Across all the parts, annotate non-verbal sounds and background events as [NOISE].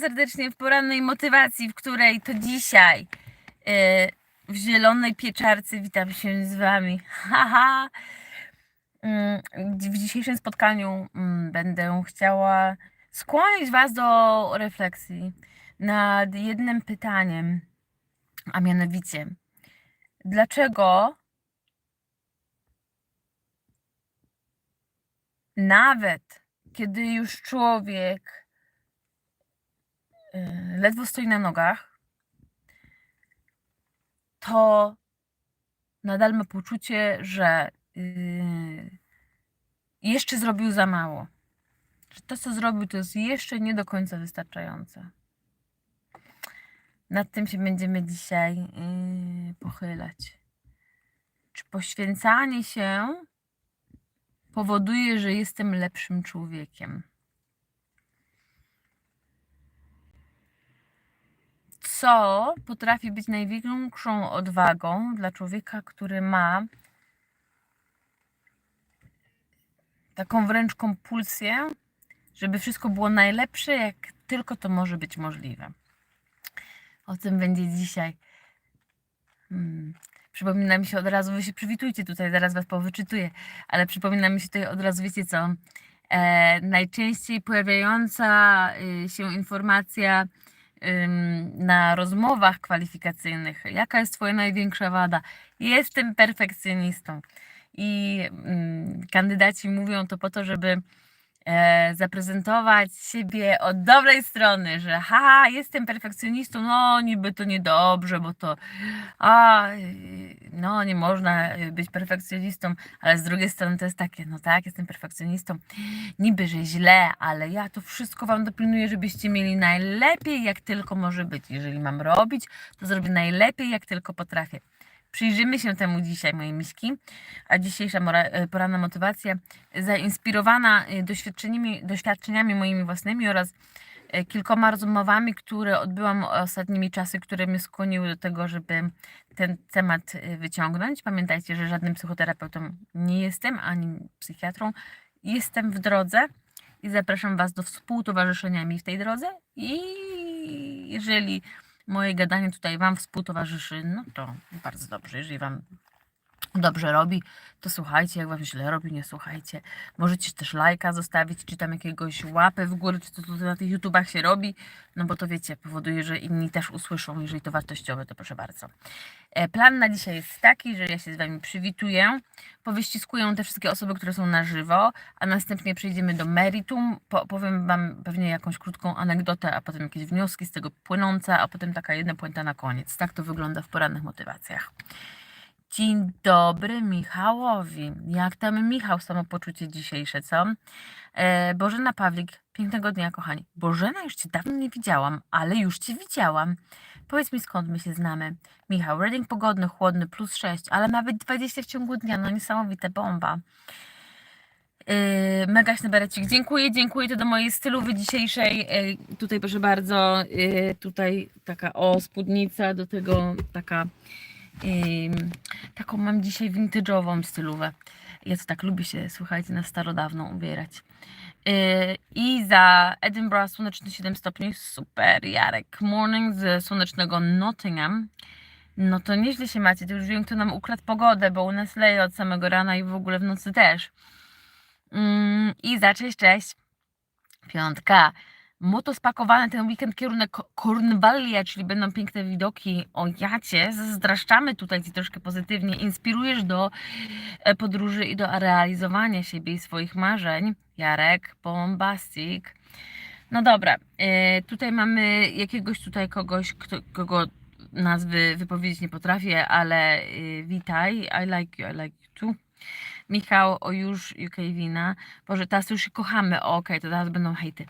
serdecznie w porannej motywacji, w której to dzisiaj e, w zielonej pieczarce witam się z Wami. Haha. Mm, W dzisiejszym spotkaniu mm, będę chciała skłonić Was do refleksji nad jednym pytaniem, a mianowicie, dlaczego nawet kiedy już człowiek y, ledwo stoi na nogach, to nadal ma poczucie, że y, jeszcze zrobił za mało. Że to, co zrobił, to jest jeszcze nie do końca wystarczające. Nad tym się będziemy dzisiaj y, pochylać. Czy poświęcanie się powoduje, że jestem lepszym człowiekiem? Co potrafi być największą odwagą dla człowieka, który ma taką wręcz kompulsję, żeby wszystko było najlepsze, jak tylko to może być możliwe. O tym będzie dzisiaj. Hmm. Przypomina mi się od razu, wy się przywitujcie tutaj, zaraz was powyczytuję, ale przypomina mi się tutaj od razu, wiecie co, e, najczęściej pojawiająca y, się informacja na rozmowach kwalifikacyjnych, jaka jest twoja największa wada? Jestem perfekcjonistą. I kandydaci mówią to po to, żeby zaprezentować siebie od dobrej strony, że ha, jestem perfekcjonistą, no niby to niedobrze, bo to a, no nie można być perfekcjonistą, ale z drugiej strony to jest takie, no tak, jestem perfekcjonistą, niby, że źle, ale ja to wszystko Wam dopilnuję, żebyście mieli najlepiej, jak tylko może być. Jeżeli mam robić, to zrobię najlepiej, jak tylko potrafię. Przyjrzymy się temu dzisiaj, moje miśki, a dzisiejsza e, poranna motywacja zainspirowana e, doświadczeniami, doświadczeniami moimi własnymi oraz e, kilkoma rozmowami, które odbyłam ostatnimi czasy, które mnie skłoniły do tego, żeby ten temat wyciągnąć. Pamiętajcie, że żadnym psychoterapeutą nie jestem, ani psychiatrą. Jestem w drodze i zapraszam Was do współtowarzyszenia mi w tej drodze. I jeżeli moje gadanie tutaj Wam współtowarzyszy, no to bardzo dobrze. Jeżeli Wam dobrze robi, to słuchajcie, jak Wam źle robi, nie słuchajcie. Możecie też lajka zostawić, czy tam jakiegoś łapę w górę, czy to, to na tych YouTubach się robi, no bo to wiecie, powoduje, że inni też usłyszą, jeżeli to wartościowe, to proszę bardzo. E, Plan na dzisiaj jest taki, że ja się z Wami przywituję, powyściskuję te wszystkie osoby, które są na żywo, a następnie przejdziemy do meritum. Po, powiem Wam pewnie jakąś krótką anegdotę, a potem jakieś wnioski z tego płynące, a potem taka jedna puenta na koniec. Tak to wygląda w porannych motywacjach. Dzień dobry Michałowi. Jak tam Michał, samopoczucie dzisiejsze, co? E, Bożena Pawlik, pięknego dnia, kochani. Bożena, już Cię dawno nie widziałam, ale już Cię widziałam. Powiedz mi, skąd my się znamy. Michał, Reading pogodny, chłodny, plus 6, ale nawet 20 w ciągu dnia, no niesamowite, bomba. Yy, Megaśny berecik, dziękuję, dziękuję, to do mojej stylowy dzisiejszej, yy, tutaj proszę bardzo, yy, tutaj taka o spódnica, do tego taka, yy, taką mam dzisiaj vintage'ową stylówę. Ja to tak lubię się, słuchajcie, na starodawną ubierać. Yy, I za Edinburgh słoneczny 7 stopni, super, Jarek Morning z słonecznego Nottingham. No to nieźle się macie, to już wiem, kto nam ukradł pogodę, bo u nas leje od samego rana i w ogóle w nocy też. Mm, I za cześć, cześć. Piątka. Moto spakowane ten weekend kierunek Ko- Cornwallia, czyli będą piękne widoki. O jacie, zdraszczamy tutaj Ci troszkę pozytywnie. Inspirujesz do e, podróży i do realizowania siebie i swoich marzeń. Jarek, bombastic. No dobra, e, tutaj mamy jakiegoś tutaj kogoś, kto, kogo nazwy wypowiedzieć nie potrafię, ale e, witaj. I like you, I like you too. Michał, o już UK wina. Boże, teraz już się kochamy. Okej, to teraz będą hejty.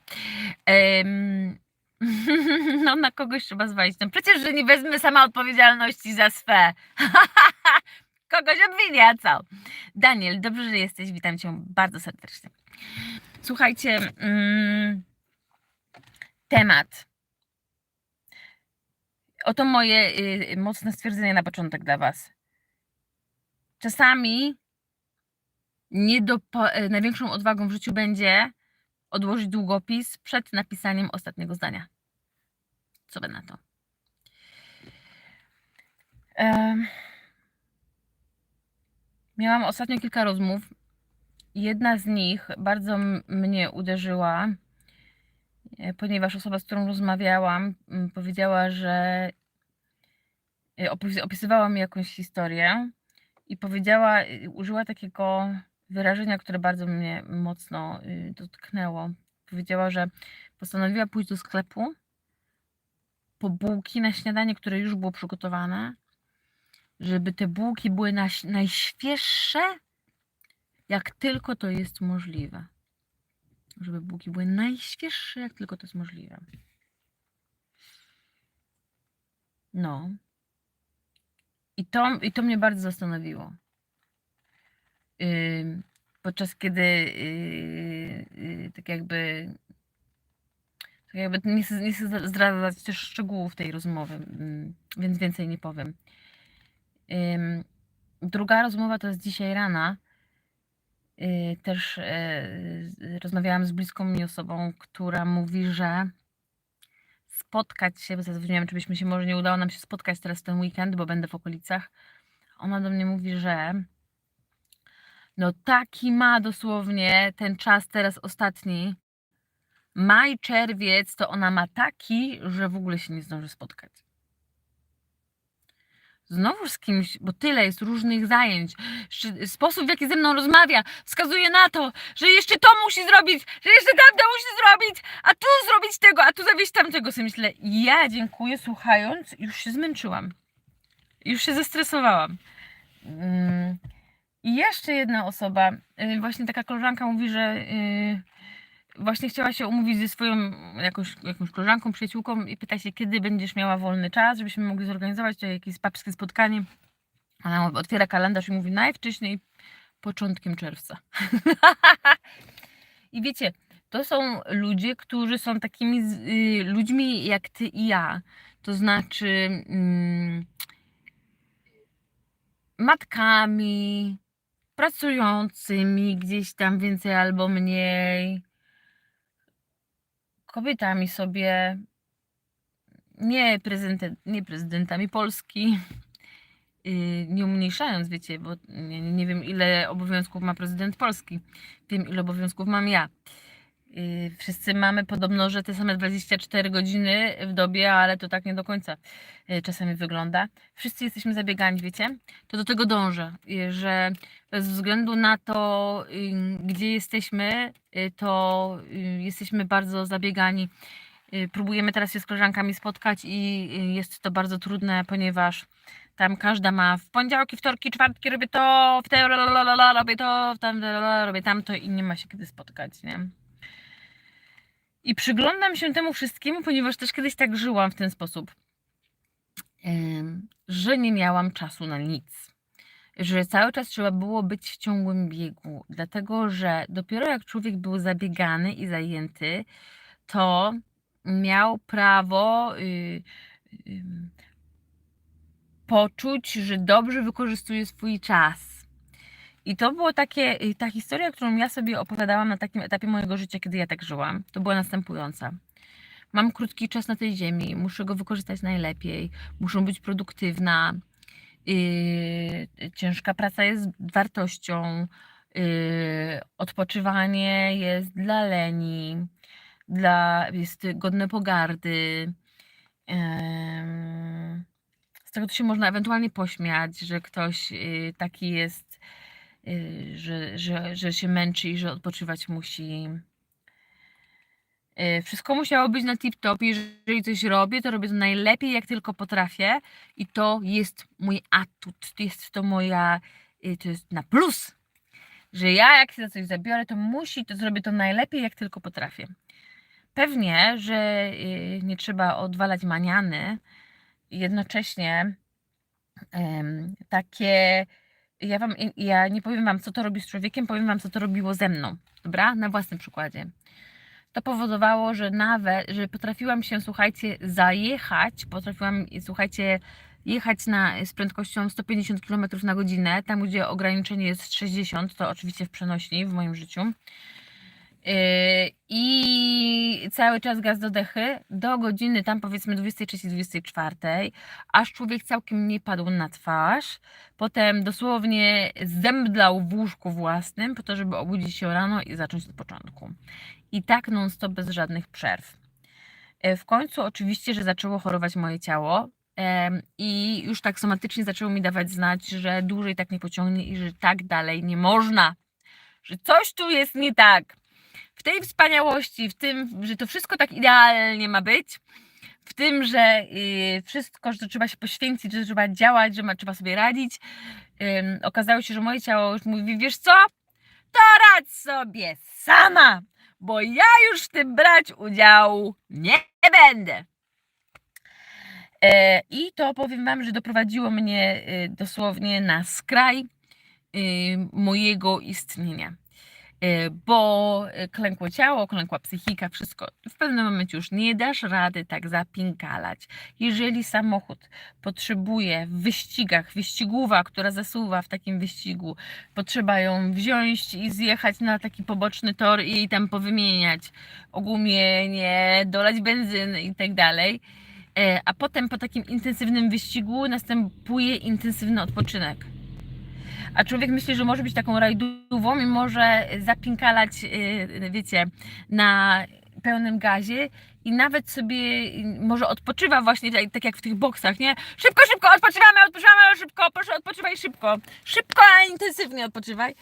Em, [LAUGHS] no na kogoś trzeba zwalić. No przecież, że nie wezmę sama odpowiedzialności za swe. [LAUGHS] kogoś obwinia, co? Daniel, dobrze, że jesteś. Witam Cię bardzo serdecznie. Słuchajcie, mm, temat. Oto moje y, mocne stwierdzenie na początek dla Was. Czasami nie do, po- e, największą odwagą w życiu będzie odłożyć długopis przed napisaniem ostatniego zdania. Co by na to? Em, Miałam ostatnio kilka rozmów. Jedna z nich bardzo mnie uderzyła, e, ponieważ osoba, z którą rozmawiałam, powiedziała, że e, opis- opisywała mi jakąś historię i powiedziała, użyła takiego wyrażenia, które bardzo mnie mocno y, dotknęło. Powiedziała, że postanowiła pójść do sklepu po bułki na śniadanie, które już było przygotowane, żeby te bułki były najświeższe, jak tylko to jest możliwe. Żeby bułki były najświeższe, jak tylko to jest możliwe. No. I to, i to mnie bardzo zastanowiło. Podczas kiedy yy, yy, tak jakby tak jakby nie chcę, nie chcę zdradzać też szczegółów tej rozmowy, ym, więc więcej nie powiem. Druga rozmowa to jest dzisiaj rana. Yy, też rozmawiałam z bliską mi osobą, która mówi, że spotkać się, bo zadzwoniłam, czy byśmy się może nie udało nam się spotkać teraz ten weekend, bo będę w okolicach. Ona do mnie mówi, że no taki ma dosłownie ten czas teraz ostatni. Maj, czerwiec to ona ma taki, że w ogóle się nie zdąży spotkać. Znowu z kimś, bo tyle jest różnych zajęć. Sposób, w jaki ze mną rozmawia, wskazuje na to, że jeszcze to musi zrobić, że jeszcze tamto musi zrobić, a tu zrobić tego, a tu zawieść tamtego. Sobie myślę, ja dziękuję, słuchając, już się zmęczyłam. Już się zestresowałam. Mm. I jeszcze jedna osoba, y, właśnie taka koleżanka mówi, że y, właśnie chciała się umówić ze swoją jakąś, jakąś koleżanką, przyjaciółką i pyta się, kiedy będziesz miała wolny czas, żebyśmy mogli zorganizować to jakieś papskie spotkanie. Ona otwiera kalendarz i mówi najwcześniej początkiem czerwca. [LAUGHS] I wiecie, to są ludzie, którzy są takimi y, ludźmi jak ty i ja. To znaczy mm, matkami, pracującymi gdzieś tam więcej albo mniej, kobietami sobie, nie, prezydent, nie prezydentami Polski, yy, nie umniejszając, wiecie, bo nie, nie wiem ile obowiązków ma prezydent Polski, wiem ile obowiązków mam ja. Yy, Wszyscy mamy podobno, że te same 24 godziny w dobie, ale to tak nie do końca yy, czasami wygląda. Wszyscy jesteśmy zabiegani, wiecie? To do tego dążę, yy, że bez względu na to, gdzie jesteśmy, to jesteśmy bardzo zabiegani. Próbujemy teraz się z koleżankami spotkać i jest to bardzo trudne, ponieważ tam każda ma w poniedziałki, wtorki, czwartki robię to, w te robię to, w tam la, la, la, robię tamto i nie ma się kiedy spotkać, nie? I przyglądam się temu wszystkiemu, ponieważ też kiedyś tak żyłam w ten sposób, że nie miałam czasu na nic. Że cały czas trzeba było być w ciągłym biegu, dlatego że dopiero jak człowiek był zabiegany i zajęty, to miał prawo y, ym, poczuć, że dobrze wykorzystuje swój czas. I to było takie, ta historia, którą ja sobie opowiadałam na takim etapie mojego życia, kiedy ja tak żyłam, to była następująca. Mam krótki czas na tej ziemi, muszę go wykorzystać najlepiej, muszę być produktywna. Yy, ciężka praca jest wartością, yy, odpoczywanie jest dla leni, dla, jest godne pogardy. Em, z tego to się można ewentualnie pośmiać, że ktoś yy, taki jest, yy, że, że, że się męczy i że odpoczywać musi. Yy, Wszystko musiało być na tip-top. Jeżeli coś robię, to robię to najlepiej, jak tylko potrafię. I to jest mój atut. Jest to moja, yy, to jest na plus. Że ja jak się za coś zabiorę, to musi, to zrobię to najlepiej, jak tylko potrafię. Pewnie, że nie trzeba odwalać maniany. Jednocześnie takie, ja wam, ja nie powiem wam, co to robi z człowiekiem, powiem wam, co to robiło ze mną, dobra? Na własnym przykładzie. To powodowało, że nawet, że potrafiłam się, słuchajcie, zajechać, potrafiłam, słuchajcie, jechać na, z prędkością 150 km na godzinę, tam gdzie ograniczenie jest 60, to oczywiście w przenośni w moim życiu. Yy, cały czas gaz do dechy do godziny tam powiedzmy 23-24, aż człowiek całkiem nie padł na twarz. Potem dosłownie zemdlał w łóżku własnym po to, żeby obudzić się rano i zacząć od początku. I tak non stop bez żadnych przerw. Yy, W końcu oczywiście, że zaczęło chorować moje ciało. I już tak somatycznie zaczęło mi dawać znać, że dłużej tak nie pociągnie i że tak dalej nie można. Że coś tu jest nie tak w tej wspaniałości, w tym, że to wszystko tak idealnie ma być, w tym, że y, wszystko, że trzeba się poświęcić, że trzeba działać, że ma, trzeba sobie radzić, okazało się, że moje ciało już mówi, wiesz co, to radź sobie sama, bo ja już w tym brać udziału nie będę. E, I to powiem Wam, że doprowadziło mnie y, dosłownie na skraj y, mojego istnienia. Y, bo y, klękło ciało, klękła psychika, wszystko. W pewnym momencie już nie dasz rady tak zapinkalać. Jeżeli samochód potrzebuje w wyścigach, wyścigówa, która zasuwa w takim wyścigu, potrzeba ją wziąć i zjechać na taki poboczny tor i tam powymieniać ogumienie, dolać benzyny i tak dalej. E, A potem po takim intensywnym wyścigu następuje intensywny odpoczynek. A człowiek myśli, że może być taką rajdówą i może zapinkalać, yy, wiecie, na pełnym gazie i nawet sobie może odpoczywa właśnie tak, tak jak w tych boksach, nie? Szybko, szybko, odpoczywamy, odpoczywamy, szybko, proszę, odpoczywaj szybko. Szybko, a intensywnie odpoczywaj.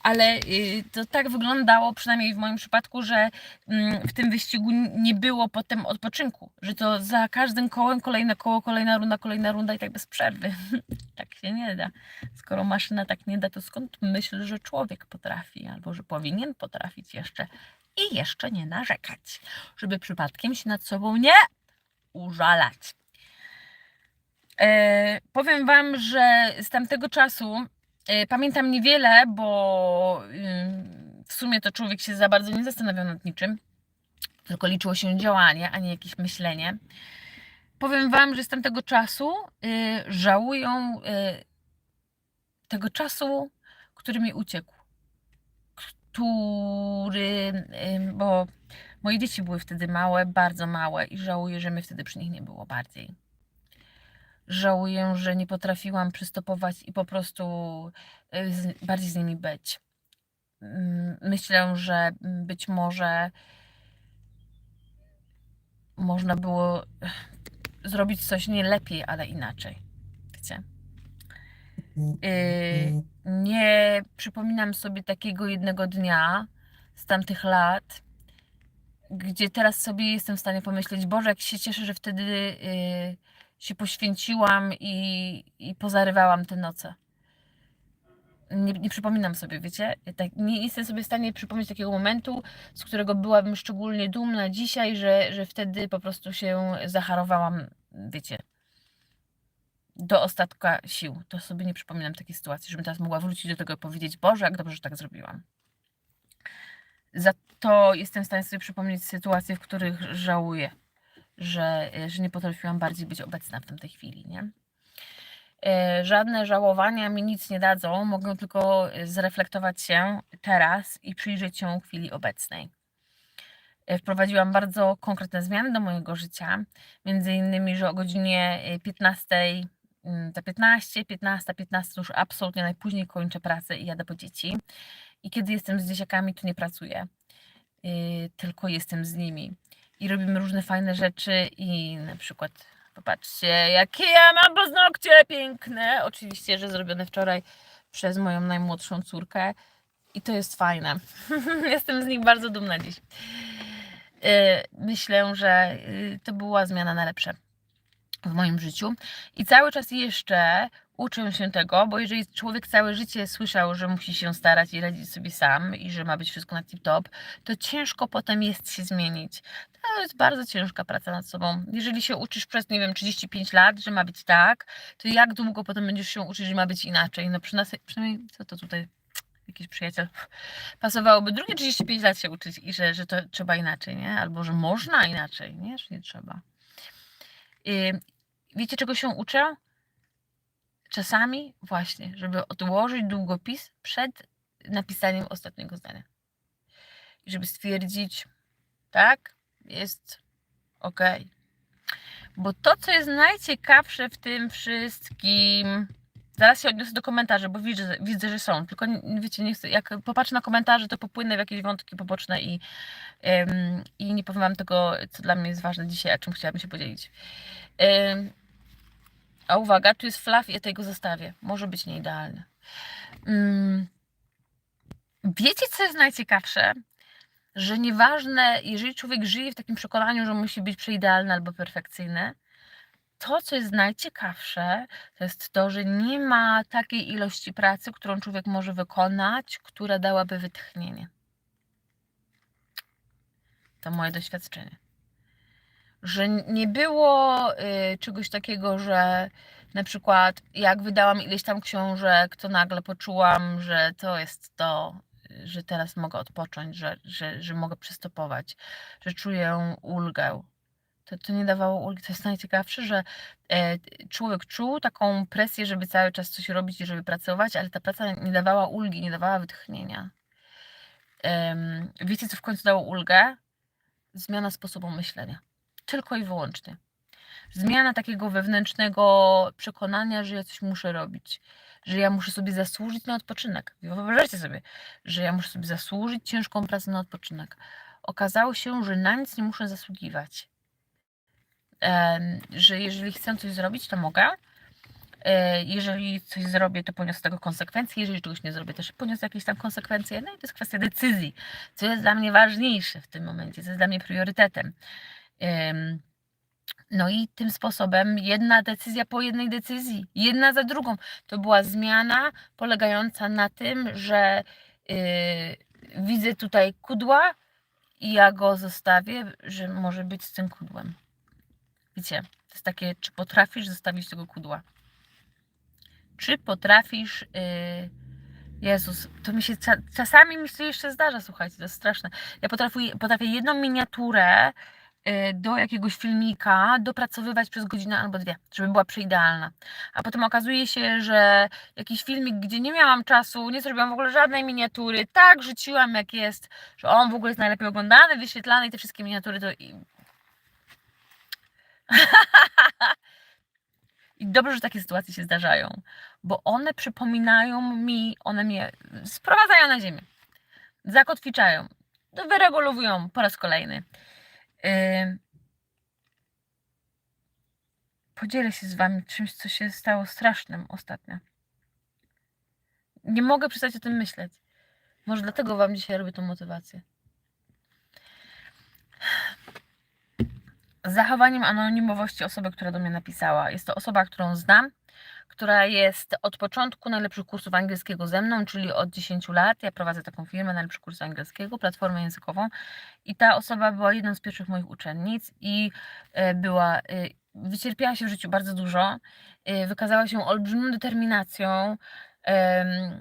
Ale yy, to tak wyglądało, przynajmniej w moim przypadku, że mm, w tym wyścigu nie było potem odpoczynku, że to za każdym kołem kolejne koło, kolejna runda, kolejna runda i tak bez przerwy. [LAUGHS] tak się nie da. Skoro maszyna tak nie da, to skąd myśl, że człowiek potrafi, albo że powinien potrafić jeszcze i jeszcze nie narzekać, żeby przypadkiem się nad sobą nie użalać. E, powiem Wam, że z tamtego czasu e, pamiętam niewiele, bo ym, w sumie to człowiek się za bardzo nie zastanawiał nad niczym, tylko liczyło się działanie, a nie jakieś myślenie. Powiem Wam, że z tamtego czasu y, y, tego czasu, który mi uciekł. Który, bo moje dzieci były wtedy małe, bardzo małe i żałuję, że mnie wtedy przy nich nie było bardziej. Żałuję, że nie potrafiłam przystopować i po prostu y, bardziej z nimi być. Mm, Myślę, że być może można było zrobić coś nie lepiej, ale inaczej. Wiecie? Yy, nie przypominam sobie takiego jednego dnia z tamtych lat, gdzie teraz sobie jestem w stanie pomyśleć, Boże, jak się cieszę, że wtedy yy, się poświęciłam i, i pozarywałam te noce. Nie, nie przypominam sobie, wiecie? Tak, nie jestem sobie w stanie przypomnieć takiego momentu, z którego byłabym szczególnie dumna dzisiaj, że, że wtedy po prostu się zacharowałam, wiecie, do ostatka sił. To sobie nie przypominam takiej sytuacji, żebym teraz mogła wrócić do tego i powiedzieć, Boże, jak dobrze, że tak zrobiłam. Za to jestem w stanie sobie przypomnieć sytuacje, w których żałuję, że, że nie potrafiłam bardziej być obecna w tamtej chwili, nie? E, Żadne żałowania mi nic nie dadzą, mogę tylko zreflektować się teraz i przyjrzeć się chwili obecnej. E, Wprowadziłam bardzo konkretne zmiany do mojego życia, między innymi, że o godzinie e, 15, mm, za 15, 15, 15 to już absolutnie najpóźniej kończę pracę i jadę po dzieci. I kiedy jestem z dzieciakami, to nie pracuję, yy, tylko jestem z nimi. I robimy różne fajne rzeczy i na przykład popatrzcie, jakie ja mam paznokcie piękne. Oczywiście, że zrobione wczoraj przez moją najmłodszą córkę i to jest fajne. [LAUGHS] Jestem z nich bardzo dumna dziś. Yy, Myślę, że yy, to była zmiana na lepsze w moim życiu i cały czas jeszcze uczę się tego, bo jeżeli człowiek całe życie słyszał, że musi się starać i radzić sobie sam i że ma być wszystko na tip-top, to ciężko potem jest się zmienić. To jest bardzo ciężka praca nad sobą. Jeżeli się uczysz przez, nie wiem, 35 lat, że ma być tak, to jak długo potem będziesz się uczyć, że ma być inaczej? No przynajmniej, co to tutaj jakiś przyjaciel, pasowałoby drugie 35 lat się uczyć i że, że to trzeba inaczej, nie? Albo że można inaczej, nie? Że nie trzeba. Yy, wiecie, czego się uczę? Czasami właśnie, żeby odłożyć długopis przed napisaniem ostatniego zdania. i żeby stwierdzić, tak, jest ok. Bo to, co jest najciekawsze w tym wszystkim, zaraz się odniosę do komentarzy, bo widzę, widzę że są, tylko wiecie, nie chcę, jak popatrzę na komentarze, to popłynę w jakieś wątki poboczne i, em, i nie powiem wam tego, co dla mnie jest ważne dzisiaj, a czym chciałabym się podzielić. Em, a uwaga, tu jest flaw ja tego zostawię. Może być nieidealny. Mm. Wiecie, co jest najciekawsze? Że nieważne, jeżeli człowiek żyje w takim przekonaniu, że musi być przeidealny albo perfekcyjny, to, co jest najciekawsze, to jest to, że nie ma takiej ilości pracy, którą człowiek może wykonać, która dałaby wytchnienie. To moje doświadczenie. Że nie było y, czegoś takiego, że na przykład jak wydałam ileś tam książek, to nagle poczułam, że to jest to, że teraz mogę odpocząć, że, że, że mogę przystopować, że czuję ulgę. To, to nie dawało ulgi. To jest najciekawsze, że e, człowiek czuł taką presję, żeby cały czas coś robić i żeby pracować, ale ta praca nie dawała ulgi, nie dawała wytchnienia. Em, wiecie, co w końcu dało ulgę? Zmiana sposobu myślenia. Tylko i wyłącznie. Zmiana takiego wewnętrznego przekonania, że ja coś muszę robić, że ja muszę sobie zasłużyć na odpoczynek. Wyobraźcie sobie, że ja muszę sobie zasłużyć ciężką pracę na odpoczynek. Okazało się, że na nic nie muszę zasługiwać. Że jeżeli chcę coś zrobić, to mogę. E, Jeżeli coś zrobię, to poniosę tego konsekwencje. Jeżeli czegoś nie zrobię, też poniosę jakieś tam konsekwencje. No i to jest kwestia decyzji, co jest dla mnie ważniejsze w tym momencie, co jest dla mnie priorytetem. No i tym sposobem jedna decyzja po jednej decyzji, jedna za drugą. To była zmiana polegająca na tym, że yy, widzę tutaj kudła i ja go zostawię, że może być z tym kudłem. Wiecie, to jest takie, czy potrafisz zostawić tego kudła? Czy potrafisz. Yy, Jezus, to mi się czasami mi się jeszcze zdarza, słuchajcie, to jest straszne. Ja potrafię, potrafię jedną miniaturę y, do jakiegoś filmika dopracowywać przez godzinę albo dwie, żeby była przeidealna. A potem okazuje się, że jakiś filmik, gdzie nie miałam czasu, nie zrobiłam w ogóle żadnej miniatury, tak rzuciłam jak jest, że on w ogóle jest najlepiej oglądany, wyświetlany i te wszystkie miniatury to... I, [LAUGHS] I dobrze, że takie sytuacje się zdarzają, bo one przypominają mi, one mnie sprowadzają na ziemię, zakotwiczają, wyregulowują po raz kolejny. Podzielę się z Wami czymś, co się stało strasznym ostatnio. Nie mogę przestać o tym myśleć. Może dlatego Wam dzisiaj robię tą motywację. Z zachowaniem anonimowości osoby, która do mnie napisała. Jest to osoba, którą znam, która jest od początku najlepszych kursów angielskiego ze mną, czyli od 10 lat. Ja prowadzę taką firmę najlepszych kursów angielskiego, platformę językową i ta osoba była jedną z pierwszych moich uczennic i e, była, e, wycierpiała się w życiu bardzo dużo, e, wykazała się olbrzymią determinacją,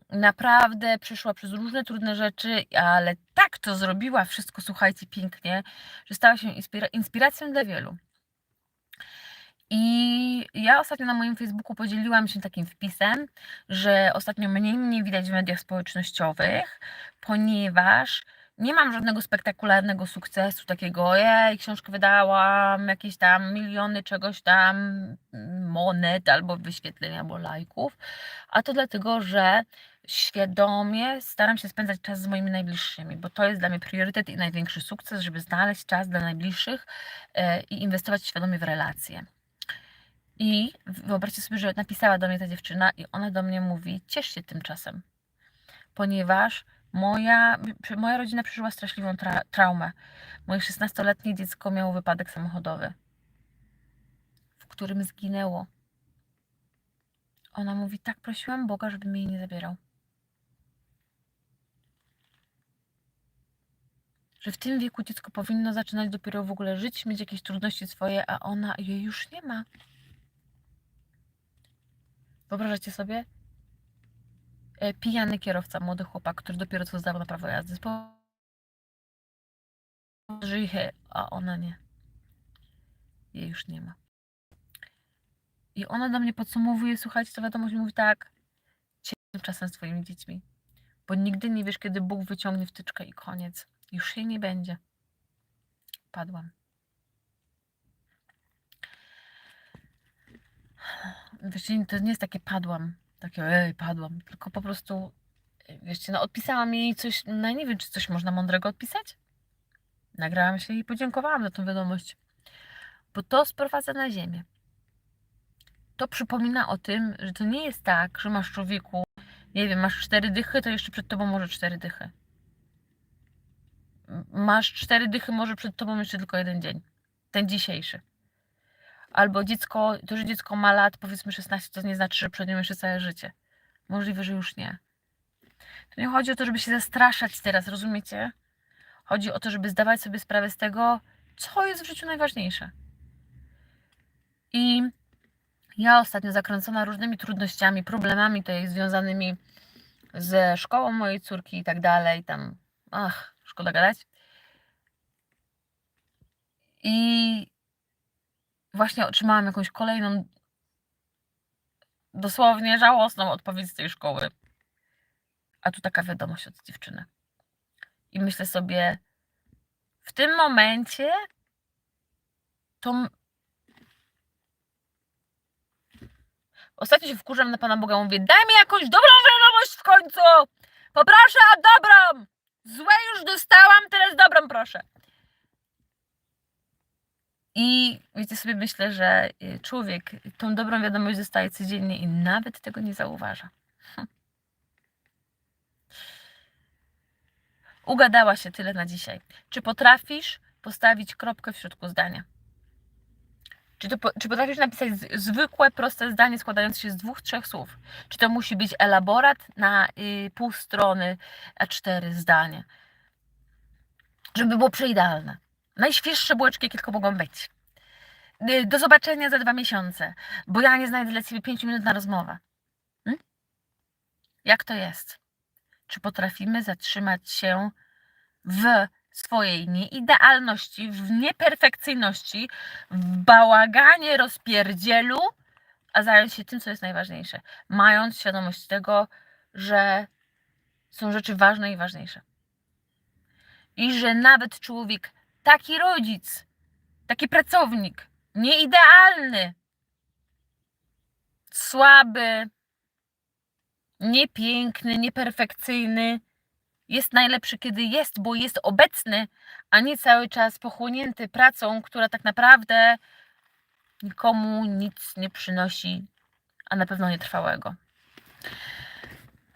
naprawdę przeszła przez różne trudne rzeczy, ale tak to zrobiła wszystko, słuchajcie, pięknie, że stała się inspira- inspiracją dla wielu. I ja ostatnio na moim Facebooku podzieliłam się takim wpisem, że ostatnio mniej mnie widać w mediach społecznościowych, ponieważ nie mam żadnego spektakularnego sukcesu, takiego, jej, książkę wydałam, jakieś tam miliony czegoś tam, monet, albo wyświetleń, albo lajków, a to dlatego, że świadomie staram się spędzać czas z moimi najbliższymi, bo to jest dla mnie priorytet i największy sukces, żeby znaleźć czas dla najbliższych e, i inwestować świadomie w relacje. I wyobraźcie sobie, że napisała do mnie ta dziewczyna i ona do mnie mówi: Ciesz się tym czasem, ponieważ moja, moja rodzina przeżyła straszliwą tra traumę. Moje 16-letnie dziecko miało wypadek samochodowy, w którym zginęło. Ona mówi: Tak prosiłam Boga, żeby mnie jej nie zabierał. Że w tym wieku dziecko powinno zaczynać dopiero w ogóle żyć, mieć jakieś trudności swoje, a ona jej już nie ma. Wyobrażacie sobie? E, Pijany kierowca, młody chłopak, który dopiero co zdał na prawo jazdy. Żyje, a ona nie. Jej już nie ma. I ona do mnie podsumowuje, słuchajcie, to wiadomość mówi tak, się czasem swoimi dziećmi, bo nigdy nie wiesz, kiedy Bóg wyciągnie wtyczkę i koniec. Już jej nie będzie. Padłam. Wiecie, to nie jest takie padłam, takie ej, padłam, tylko po prostu, wiecie, no odpisałam jej coś, no nie wiem, czy coś można mądrego odpisać. Nagrałam się i podziękowałam za tą wiadomość, bo to sprowadza na ziemię. To przypomina o tym, że to nie jest tak, że masz człowieku, nie wiem, masz cztery dychy, to jeszcze przed tobą może cztery dychy. Masz cztery dychy, może przed tobą jeszcze tylko jeden dzień. Ten dzisiejszy. Albo dziecko, to, że dziecko ma lat, powiedzmy 16, to nie znaczy, że przed nią jeszcze całe życie. Możliwe, że już nie. To nie chodzi o to, żeby się zastraszać teraz, rozumiecie? Chodzi o to, żeby zdawać sobie sprawę z tego, co jest w życiu najważniejsze. I ja ostatnio zakręcona różnymi trudnościami, problemami tutaj związanymi ze szkołą mojej córki i tak dalej, tam, ach, szkoda gadać. I właśnie otrzymałam jakąś kolejną, dosłownie żałosną odpowiedź z tej szkoły. A tu taka wiadomość od dziewczyny. I myślę sobie, w tym momencie to. Ostatnio się wkurzam na Pana Boga, mówię, daj mi jakąś dobrą wiadomość w końcu! Poproszę o dobrą! Złe już dostałam, teraz dobrą proszę. I wiecie sobie, myślę, że y, człowiek tą dobrą wiadomość dostaje codziennie i nawet tego nie zauważa. Hm. Ugadała się tyle na dzisiaj. Czy potrafisz postawić kropkę w środku zdania? Czy, to, czy potrafisz napisać zwykłe, proste zdanie składające się z dwóch, trzech słów? Czy to musi być elaborat na y, pół strony, a cztery zdania? Żeby było przeidealne. Najświeższe bułeczki, jakie tylko mogą być. Y, Do zobaczenia za dwa miesiące, bo ja nie znajdę dla ciebie pięciu minut na rozmowę. Hm? Jak to jest? Czy potrafimy zatrzymać się w swojej nieidealności, w nieperfekcyjności, w bałaganie, rozpierdzielu, a zająć się tym, co jest najważniejsze, mając świadomość tego, że są rzeczy ważne i ważniejsze. I że nawet człowiek, taki rodzic, taki pracownik, nieidealny, słaby, niepiękny, nieperfekcyjny, jest najlepszy, kiedy jest, bo jest obecny, a nie cały czas pochłonięty pracą, która tak naprawdę nikomu nic nie przynosi, a na pewno nie trwałego.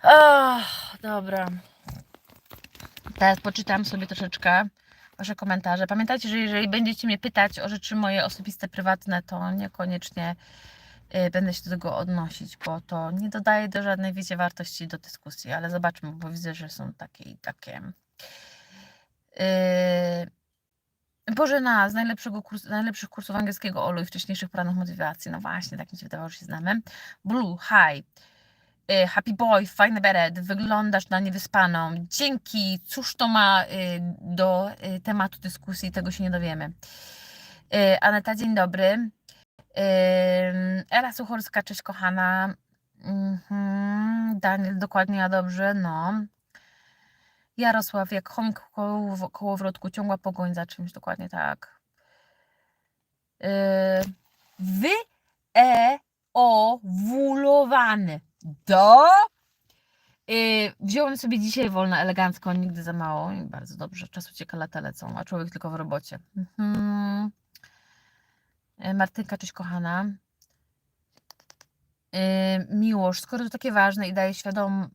O, dobra. Teraz poczytam sobie troszeczkę Wasze komentarze. Pamiętajcie, że jeżeli będziecie mnie pytać o rzeczy moje osobiste, prywatne, to niekoniecznie y, będę się do tego odnosić, bo to nie dodaje do żadnej, wiecie, wartości do dyskusji, ale zobaczmy, bo widzę, że są takie i takie. Yy... Bożena z najlepszego kursu, najlepszych kursów angielskiego OLU i wcześniejszych porannych motywacji. No właśnie, tak mi się wydawało, że się znamy. Blue, hi. Yy, Happy boy, fajny beret, wyglądasz na niewyspaną. Dzięki, cóż to ma yy, do yy, tematu dyskusji, tego się nie dowiemy. Aneta, dzień dobry. Ela Suchorska, cześć kochana. Mhm, Daniel, dokładnie, ja dobrze, no. Jarosław, jak chomik w koło, kołowrotku, ciągła pogoń za czymś, dokładnie tak. Wy, e, o, wulowany. Do? Yy, wziąłem sobie dzisiaj wolne, elegancko, nigdy za mało i bardzo dobrze. Czas ucieka, lata lecą, a człowiek tylko w robocie. Mhm. Yy, Martynka, cześć kochana. Yy, Miłość, skoro to takie ważne i daje świadome,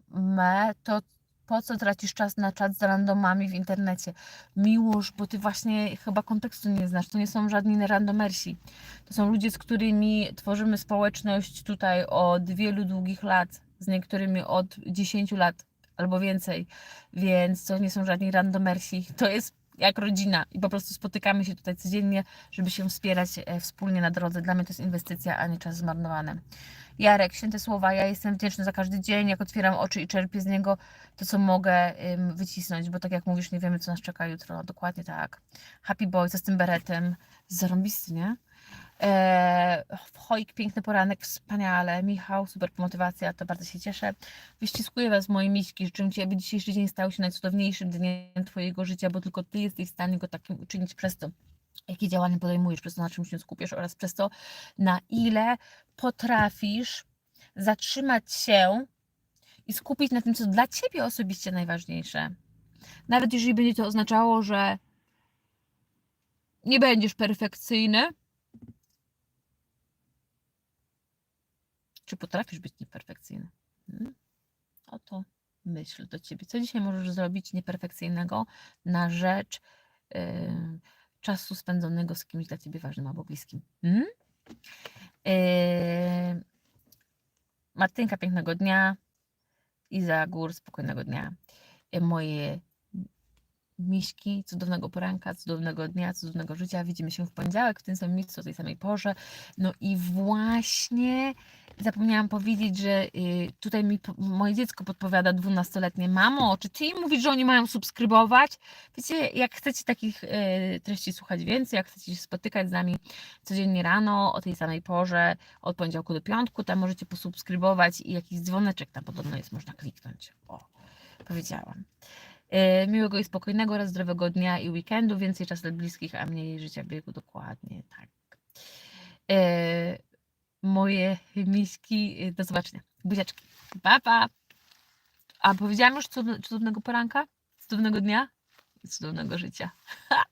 to po co tracisz czas na czat z randomami w internecie? Miłość, bo ty właśnie chyba kontekstu nie znasz. To nie są żadni randomersi. To są ludzie, z którymi tworzymy społeczność tutaj od wielu długich lat, z niektórymi od 10 lat albo więcej. Więc to nie są żadni randomersi. To jest jak rodzina i po prostu spotykamy się tutaj codziennie, żeby się wspierać e, wspólnie na drodze. Dla mnie to jest inwestycja, a nie czas zmarnowany. Jarek, święte słowa, ja jestem wdzięczny za każdy dzień, jak otwieram oczy i czerpię z niego to, co mogę wycisnąć, bo tak jak mówisz, nie wiemy, co nas czeka jutro. Dokładnie tak. Happy boy, co z tym beretem? Zarąbisty, nie? Chojk, piękny poranek, wspaniale. Michał, super motywacja, to bardzo się cieszę. Wyściskuję Was, moje miśki. Życzę Ci, aby dzisiejszy dzień stał się najcudowniejszym dniem Twojego życia, bo tylko Ty jesteś w stanie go takim uczynić przez to, jakie działania podejmujesz, przez to, na czym się skupiasz oraz przez to, na ile potrafisz zatrzymać się i skupić na tym, co dla Ciebie osobiście najważniejsze. Nawet jeżeli będzie to oznaczało, że nie będziesz perfekcyjny, czy potrafisz być nieperfekcyjny? Hmm? Oto myśl do ciebie. Co dzisiaj możesz zrobić nieperfekcyjnego na rzecz yy, czasu spędzonego z kimś dla ciebie ważnym albo bliskim? Hmm? Yy, Martynka, pięknego dnia. Iza Gór, spokojnego dnia. Yy, moje miśki, cudownego poranka, cudownego dnia, cudownego życia. Widzimy się w poniedziałek w tym samym miejscu, o tej samej porze. No i właśnie zapomniałam powiedzieć, że y, tutaj mi moje dziecko podpowiada, dwunastoletnie, mamo, czy ty im mówisz, że oni mają subskrybować? Wiecie, jak chcecie takich y, treści słuchać więcej, jak chcecie się spotykać z nami codziennie rano, o tej samej porze, od poniedziałku do piątku, tam możecie posubskrybować i jakiś dzwoneczek tam podobno jest, można kliknąć. O, powiedziałam. E, Miłego i spokojnego oraz zdrowego dnia i weekendu. Więcej czasu dla bliskich, a mniej życia w biegu. Dokładnie tak. E, moje miśki. e, Do zobaczenia. Buziaczki. Pa, pa. A powiedziałam już cud- cudownego poranka? Cudownego dnia? Cudownego życia. [LAUGHS]